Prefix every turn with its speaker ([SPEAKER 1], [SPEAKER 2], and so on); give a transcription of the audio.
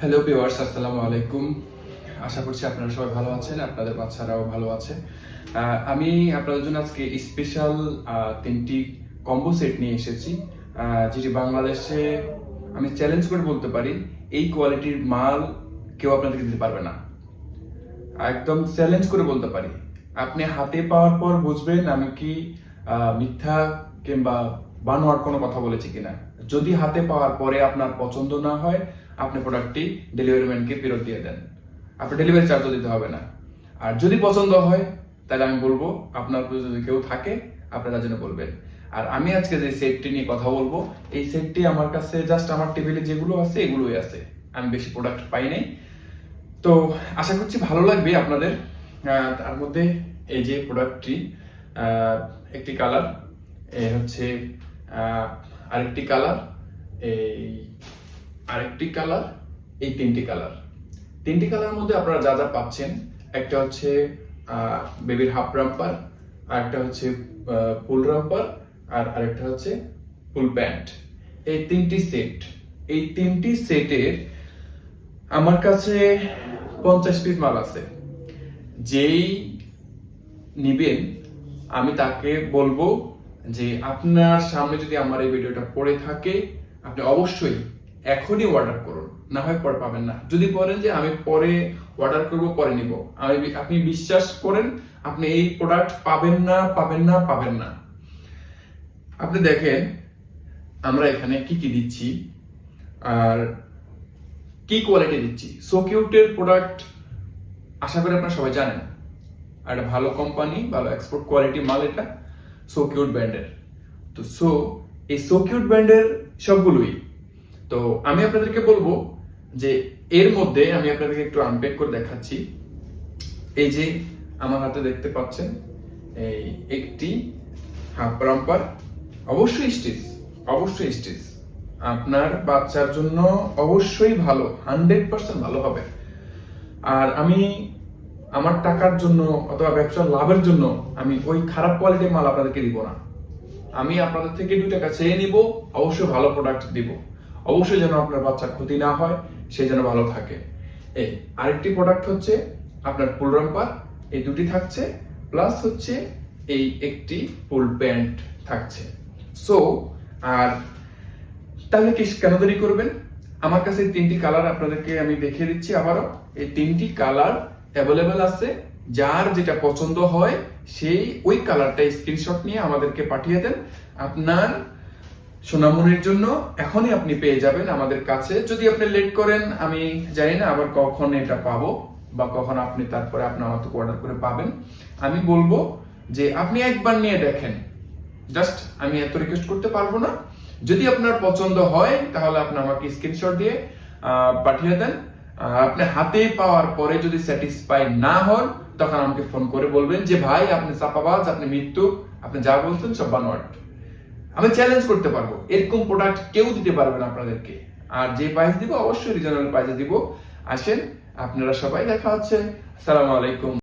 [SPEAKER 1] Hello viewers আসসালামু আলাইকুম। আশা করছি আপনারা সবাই ভালো আছেন, আপনাদের বাচ্চারাও ভালো আছে। আমি আপনাদের জন্য আজকে স্পেশাল তিনটি কম্বো সেট নিয়ে এসেছি। যেটি বাংলাদেশে আমি চ্যালেঞ্জ করে বলতে পারি, এই কোয়ালিটির মাল কেউ আপনাদেরকে দিতে পারবে না। একদম চ্যালেঞ্জ করে বলতে পারি। আপনি হাতে পাওয়ার পর বুঝবেন আমি কি মিথ্যা কিংবা বানোয়ার কোনো কথা বলেছি কিনা? যদি হাতে পাওয়ার পরে আপনার পছন্দ না হয়, আপনি প্রোডাক্টটি ডেলিভারি ম্যানকে ফেরত দিয়ে দেন। আপনার ডেলিভারি চার্জও দিতে হবে না। আর যদি পছন্দ হয়, তাহলে আমি বলব, আপনার যদি কেউ থাকে, আপনারা যেন বলবেন। আর আমি আজকে যে সেটটি নিয়ে কথা বলব, এই সেটটি আমার কাছে জাস্ট আমার টেবিলে যেগুলো আছে, এগুলোই আছে। আমি বেশি প্রোডাক্ট পাই নাই। তো আশা করছি ভালো লাগবে আপনাদের। তার মধ্যে এই যে প্রোডাক্টটি একটি কালার এই হচ্ছে আরেকটি কালার এই আরেকটি কালার এই তিনটি কালার তিনটি কালার মধ্যে আপনারা যা যা পাচ্ছেন, একটা হচ্ছে বেবির হাফ রাম্পার আরেকটা হচ্ছে ফুল রাম্পার আর আরেকটা হচ্ছে ফুল প্যান্ট এই তিনটি সেট এই তিনটি সেটের আমার কাছে পঞ্চাশ পিস মাল আছে। যেই নিবেন, আমি তাকে বলব যে আপনার সামনে যদি আমার এই ভিডিওটা পড়ে থাকে, আপনি অবশ্যই এখনই অর্ডার করুন। না হয় পরে পাবেন না। যদি বলেন যে আমি পরে অর্ডার করব, পরে নিব। আমি আপনি বিশ্বাস করেন, আপনি এই প্রোডাক্ট পাবেন না পাবেন না পাবেন না। আপনি দেখেন, আমরা এখানে কি কি দিচ্ছি, আর কি কোয়ালিটি দিচ্ছি। সো কিউটের প্রোডাক্ট আশা করি আপনারা সবাই জানেন। আর একটা ভালো কোম্পানি ভালো এক্সপোর্ট কোয়ালিটি মাল এটা। সো কিউট ব্র্যান্ডের তো সো এই সো কিউট ব্র্যান্ডের সবগুলোই। তো আমি আপনাদেরকে বলব যে এর মধ্যে আমি আপনাদেরকে একটু আনপ্যাক করে দেখাচ্ছি। এই যে আমার হাতে দেখতে পাচ্ছেন, এই একটি হাফ রাম্পার অবশ্যই স্টিচ অবশ্যই স্টিচ আপনার বাচ্চার জন্য অবশ্যই ভালো হান্ড্রেড পার্সেন্ট ভালো হবে। আর আমি আমার টাকার জন্য অথবা ব্যবসার লাভের জন্য আমি ওই খারাপ কোয়ালিটির মাল আপনাদেরকে দিব না। আমি আপনাদের থেকে দুই টাকা চেয়ে নিব, অবশ্যই ভালো প্রোডাক্ট দিব। অবশ্যই যেন আপনার বাচ্চার ক্ষতি না হয়, সে যেন ভালো থাকে। এই আরেকটি প্রোডাক্ট হচ্ছে আপনার ফুল রাম্পার এই দুটি থাকছে প্লাস হচ্ছে এই একটি ফুল প্যান্ট থাকছে। সো আর তাহলে কি কেন দেরি করবেন? আমার কাছে তিনটি কালার আপনাদেরকে আমি দেখিয়ে দিচ্ছি আবারও। এই তিনটি কালার অ্যাভেলেবেল আছে। যার যেটা পছন্দ হয়, সেই ওই কালারটা স্ক্রিনশট নিয়ে আমাদেরকে পাঠিয়ে দেন। আপনার সোনামনির জন্য এখনই আপনি পেয়ে যাবেন আমাদের কাছে। যদি আপনি লেট করেন, আমি জানি না আবার কখন এটা পাবো বা কখন আপনি তারপরে আপনার মতো অর্ডার করে পাবেন। আমি বলব যে আপনি একবার নিয়ে দেখেন। জাস্ট আমি এত রিকোয়েস্ট করতে পারব না। যদি আপনার পছন্দ হয়, তাহলে আপনি আমাকে স্ক্রিনশট দিয়ে পাঠিয়ে দেন। আপনি হাতে পাওয়ার পরে যদি স্যাটিসফাই না হন, তখন আমাকে ফোন করে বলবেন যে, ভাই, আপনি চাপাবাজ, আপনি মৃত্যু, আপনি যা বলছেন সব বানোয়াট। আমি চ্যালেঞ্জ করতে পারব। এরকম প্রোডাক্ট কেউ দিতে পারবে না আপনাদেরকে। আর যে প্রাইস দিব, অবশ্যই রিজনেবল প্রাইসে দিব। আসেন, আপনারা সবাই দেখা হচ্ছে। আসসালামু আলাইকুম।